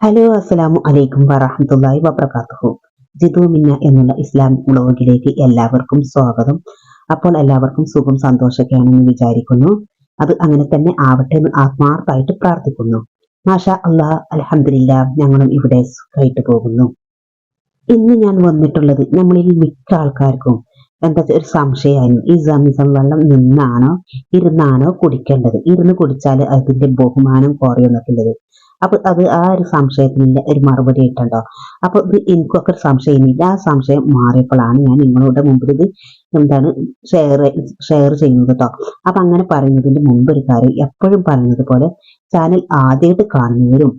Hello അസ്സലാമു അലൈക്കും വറഹമത്തല്ലാഹി വബർക്കാത്തുഹു ജിതു മിന്ന എന്നുള്ള ഇസ്ലാമിക് ബ്ലോഗിലേക്ക് എല്ലാവർക്കും സ്വാഗതം. അപ്പോൾ എല്ലാവർക്കും സുഖം സന്തോഷമൊക്കെയാണെന്ന് വിചാരിക്കുന്നു. അത് അങ്ങനെ തന്നെ ആവട്ടെ എന്ന് ആത്മാർത്ഥമായിട്ട് പ്രാർത്ഥിക്കുന്നു. മാഷാ അള്ളാഹ് അലഹമില്ല ഞങ്ങളും ഇവിടെ സുഖമായിട്ട് പോകുന്നു. ഇന്ന് ഞാൻ വന്നിട്ടുള്ളത് നമ്മളിൽ മിക്ക ആൾക്കാർക്കും എന്താ ഒരു സംശയമായിരുന്നു. ഈ സംസം വെള്ളം നിന്നാണോ ഇരുന്നാണോ കുടിക്കേണ്ടത്? ഇരുന്ന് കുടിച്ചാൽ അതിന്റെ ബഹുമാനം കുറയുന്നൊക്കെ അപ്പൊ അത് ആ ഒരു സംശയത്തിന് ഒരു മറുപടി ഇട്ടുണ്ടോ അപ്പൊ ഇത് എനിക്കൊക്കെ ഒരു സംശയമില്ല ആ സംശയം മാറിയപ്പോഴാണ് ഞാൻ നിങ്ങളുടെ മുമ്പിൽ ഇത് എന്താണ് ഷെയർ ഷെയർ ചെയ്യുന്നത് കേട്ടോ അപ്പൊ അങ്ങനെ പറയുന്നതിന്റെ മുമ്പ് ഒരു കാര്യം എപ്പോഴും പറയുന്നത് പോലെ ചാനൽ ആദ്യമായിട്ട് കാണുന്നവരും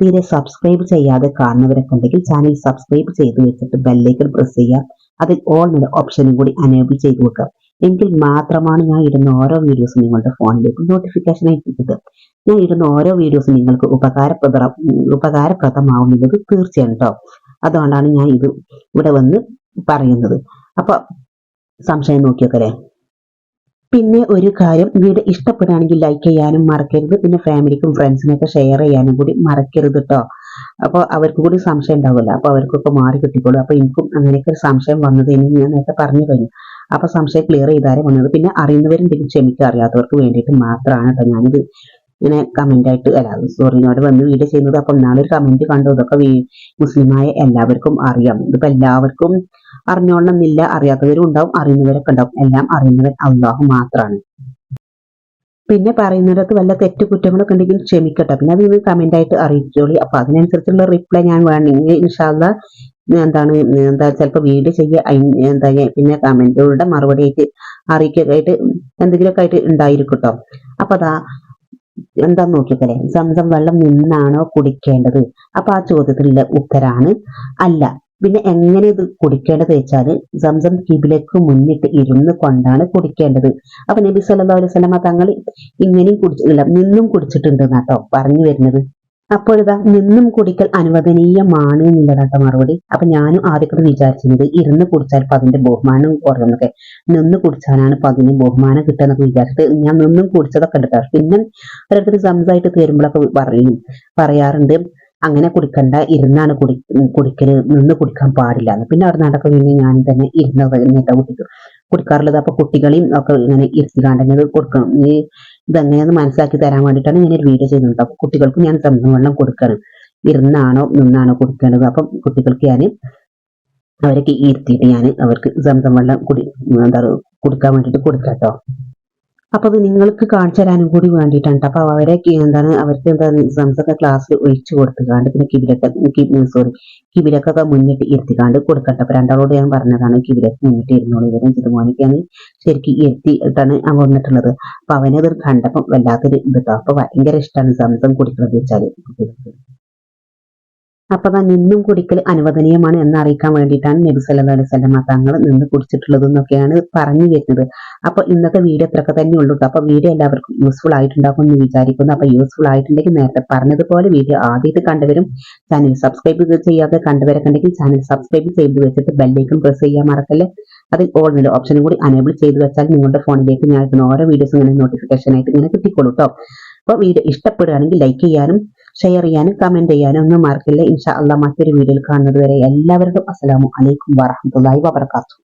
തീരെ സബ്സ്ക്രൈബ് ചെയ്യാതെ കാണുന്നവരൊക്കെ ഉണ്ടെങ്കിൽ ചാനൽ സബ്സ്ക്രൈബ് ചെയ്ത് വെച്ചിട്ട് ബെല്ലേക്കൽ പ്രസ് ചെയ്യുക. അതിൽ ഓൾ എന്നുള്ള ഓപ്ഷനും കൂടി അനേബിൾ ചെയ്ത് വെക്കുക. എങ്കിൽ മാത്രമാണ് ഞാൻ ഇടുന്ന ഓരോ വീഡിയോസും നിങ്ങളുടെ ഫോണിലേക്ക് നോട്ടിഫിക്കേഷൻ എത്തിക്കുന്നത് ഞാൻ ഇടുന്ന ഓരോ വീഡിയോസും നിങ്ങൾക്ക് ഉപകാരപ്രദ ഉപകാരപ്രദമാവുന്നത് തീർച്ചയാണ് കേട്ടോ അതുകൊണ്ടാണ് ഞാൻ ഇത് ഇവിടെ വന്ന് പറയുന്നത്. അപ്പോൾ സംശയം നോക്കിയൊക്കെ പിന്നെ ഒരു കാര്യം വീഡിയോ ഇഷ്ടപ്പെടുകയാണെങ്കിൽ ലൈക്ക് ചെയ്യാനും മറക്കരുത്. പിന്നെ ഫാമിലിക്കും ഫ്രണ്ട്സിനൊക്കെ ഷെയർ ചെയ്യാനും കൂടി മറക്കരുത് കേട്ടോ അപ്പോൾ അവർക്ക് കൂടി സംശയം ഉണ്ടാവില്ല. അപ്പോൾ അവർക്കൊക്കെ മാറി കിട്ടിക്കോളൂ. അപ്പോൾ എനിക്കും അങ്ങനെയൊക്കെ ഒരു സംശയം വന്നത് ഇനി ഞാൻ നേരത്തെ പറഞ്ഞു കഴിഞ്ഞു. അപ്പോൾ സംശയം ക്ലിയർ ചെയ്താലേ വന്നത്. പിന്നെ അറിയുന്നവരുണ്ടെങ്കിൽ ക്ഷമിക്കുക അറിയാത്തവർക്ക് വേണ്ടിയിട്ട് മാത്രമാണ് കേട്ടോ ഞാനിത് ഇങ്ങനെ കമന്റ് ആയിട്ട് അല്ല സോറി ഇവിടെ വന്ന് വീഡിയോ ചെയ്യുന്നത്. അപ്പം നാളെ ഒരു കമന്റ് കണ്ടു. ഇതൊക്കെ മുസ്ലിമായ എല്ലാവർക്കും അറിയാം. ഇതിപ്പോ എല്ലാവർക്കും അറിഞ്ഞോളണമെന്നില്ല. അറിയാത്തവരും ഉണ്ടാവും അറിയുന്നവരൊക്കെ ഉണ്ടാവും. എല്ലാം അറിയുന്നവർ അള്ളാഹു മാത്രമാണ് പിന്നെ പറയുന്നിടത്ത് വല്ല തെറ്റു കുറ്റങ്ങളൊക്കെ ഉണ്ടെങ്കിൽ ക്ഷമിക്കട്ടെ. പിന്നെ അത് കമന്റ് ആയിട്ട് അറിയിച്ചോളി. അപ്പൊ അതിനനുസരിച്ചുള്ള റിപ്ലൈ ഞാൻ വേണമെങ്കിൽ ഇൻഷാല്ല എന്താണ് എന്താ ചിലപ്പോൾ വീഡിയോ ചെയ്യുക എന്താ പിന്നെ കമന്റുകളുടെ മറുപടി ആയിട്ട് അറിയിക്കായിട്ട് എന്തെങ്കിലുമൊക്കെ ആയിട്ട് ഉണ്ടായിരിക്കും കേട്ടോ അപ്പൊ അതാ എന്താ നോക്കിക്കല്ലേ സംസം വെള്ളം നിന്നാണോ കുടിക്കേണ്ടത്? അപ്പൊ ആ ചോദ്യത്തിനുള്ള ഉത്തരാണ് അല്ല. പിന്നെ എങ്ങനെ ഇത് കുടിക്കേണ്ടത് വെച്ചാൽ സംസം കീബിലേക്ക് മുന്നിട്ട് ഇരുന്ന് കൊണ്ടാണ് കുടിക്കേണ്ടത്. അപ്പൊ നബി സല്ലല്ലാഹു അലൈഹി വസല്ലമ തങ്ങൾ ഇങ്ങനെയും കുടിച്ചിട്ടില്ല നിന്നും കുടിച്ചിട്ടുണ്ട് എന്നാട്ടോ പറഞ്ഞു വരുന്നത്. അപ്പോഴിതാ നിന്നും കുടിക്കൽ അനുവദനീയമാണ് എന്നുള്ളതാട്ടോ മറുപടി. അപ്പൊ ഞാനും ആദ്യമൊക്കെ വിചാരിച്ചിരുന്നത് ഇരുന്ന് കുടിച്ചാൽ ഇപ്പൊ അതിന്റെ ബഹുമാനം കുറയുന്നൊക്കെ നിന്ന് കുടിച്ചാലാണ് ഇപ്പൊ അതിന് ബഹുമാനം കിട്ടുന്നൊക്കെ വിചാരിച്ചിട്ട് ഞാൻ നിന്നും കുടിച്ചതൊക്കെ ഉണ്ട് പിന്നെ ഓരോരുത്തർ സംസായിട്ട് തീരുമ്പോഴൊക്കെ പറയും പറയാറുണ്ട് അങ്ങനെ കുടിക്കണ്ട ഇരുന്നാണ് കുടി കുടിക്കൽ നിന്ന് കുടിക്കാൻ പാടില്ല പിന്നെ അവിടെ നടക്കുന്ന ഞാൻ തന്നെ ഇരുന്ന് കുടിക്കും. കുടിക്കാറുള്ളത്. അപ്പൊ കുട്ടികളെയും ഒക്കെ ഇങ്ങനെ ഇരുത്തിക്കാണ്ടെങ്കിൽ കൊടുക്കണം. ഈ ഇതെങ്ങനെയാന്ന് മനസ്സിലാക്കി തരാൻ വേണ്ടിയിട്ടാണ് ഞാൻ ഒരു വീഡിയോ ചെയ്യുന്നത് അപ്പൊ കുട്ടികൾക്ക് ഞാൻ സംസം വെള്ളം കൊടുക്കണം. ഇരുന്നാണോ നിന്നാണോ കൊടുക്കേണ്ടത്? അപ്പം കുട്ടികൾക്ക് ഞാൻ അവരൊക്കെ ഇരുത്തിയിട്ട് ഞാൻ അവർക്ക് സംസം വെള്ളം കുടി എന്താ കൊടുക്കാൻ വേണ്ടിയിട്ട് കൊടുക്കാട്ടോ. അപ്പൊ അത് നിങ്ങൾക്ക് കാണിച്ചു തരാനും കൂടി വേണ്ടിയിട്ടാണ് അപ്പൊ അവരെ എന്താണ് അവർക്ക് എന്താണ് സംസൊക്കെ ക്ലാസ്സിൽ ഒഴിച്ചു കൊടുത്തുകാണ്ട് പിന്നെ കിബിലൊക്കെ സോറി കിബിലൊക്കെ മുന്നിട്ട് ഇരുത്തിക്കാണ്ട് കൊടുക്കട്ടെ. അപ്പൊ രണ്ടാളോട് ഞാൻ പറഞ്ഞതാണ് കിബിലൊക്കെ മുന്നിട്ട് ഇരുന്നോളൂ. ഇവരും ചിതുമോനൊക്കെയാണ് ശരിക്കും ഞാൻ വന്നിട്ടുള്ളത്. അപ്പൊ അവനത് കണ്ടപ്പം വല്ലാത്തൊരു ഇത് അപ്പൊ ഭയങ്കര ഇഷ്ടമാണ് സംസം കുടിക്കുന്നത് കുട്ടികൾക്ക് അപ്പൊ താൻ നിന്നും കുടിക്കൽ അനുവദനീയമാണ് എന്ന് അറിയിക്കാൻ വേണ്ടിയിട്ടാണ് നബി സല്ലു അലൈഹി സ്വലമ തങ്ങൾ നിന്ന് കുടിച്ചിട്ടുള്ളത് എന്നൊക്കെയാണ് പറഞ്ഞു വരുന്നത്. അപ്പൊ ഇന്നത്തെ വീഡിയോ ഇത്രയൊക്കെ തന്നെ ഉള്ളൂ. അപ്പൊ വീഡിയോ എല്ലാവർക്കും യൂസ്ഫുൾ ആയിട്ടുണ്ടാകും എന്ന് വിചാരിക്കുന്നു. അപ്പൊ യൂസ്ഫുൾ ആയിട്ടുണ്ടെങ്കിൽ നേരത്തെ പറഞ്ഞതുപോലെ വീഡിയോ ആദ്യമായിട്ട് കണ്ടവരും. ചാനൽ സബ്സ്ക്രൈബ് ചെയ്യാതെ കണ്ടവരൊക്കെ ഉണ്ടെങ്കിൽ ചാനൽ സബ്സ്ക്രൈബ് ചെയ്ത് വെച്ചിട്ട് ബെല്ലേക്കും പ്രസ് ചെയ്യാൻ മറക്കല്ലേ? അതിൽ ഓൾ നല്ല ഓപ്ഷനും കൂടി അനേബിൾ ചെയ്ത് വെച്ചാൽ നിങ്ങളുടെ ഫോണിലേക്ക് ഞാൻ ഓരോ വീഡിയോസ് ഇങ്ങനെ നോട്ടിഫിക്കേഷൻ ആയിട്ട് ഇങ്ങനെ കിട്ടിക്കോളൂ കേട്ടോ അപ്പോൾ വീഡിയോ ഇഷ്ടപ്പെടുകയാണെങ്കിൽ ലൈക്ക് ചെയ്യാനും ഷെയർ ചെയ്യാനും കമന്റ് ചെയ്യാനും ഒന്നും മറക്കില്ല. ഇൻഷാ അള്ളാഹ് മറ്റൊരു വീഡിയോയിൽ കാണുന്നത് വരെ എല്ലാവർക്കും അസ്സലാമു അലൈക്കും വറഹമത്തുള്ളാഹി വബർക്കാത്തു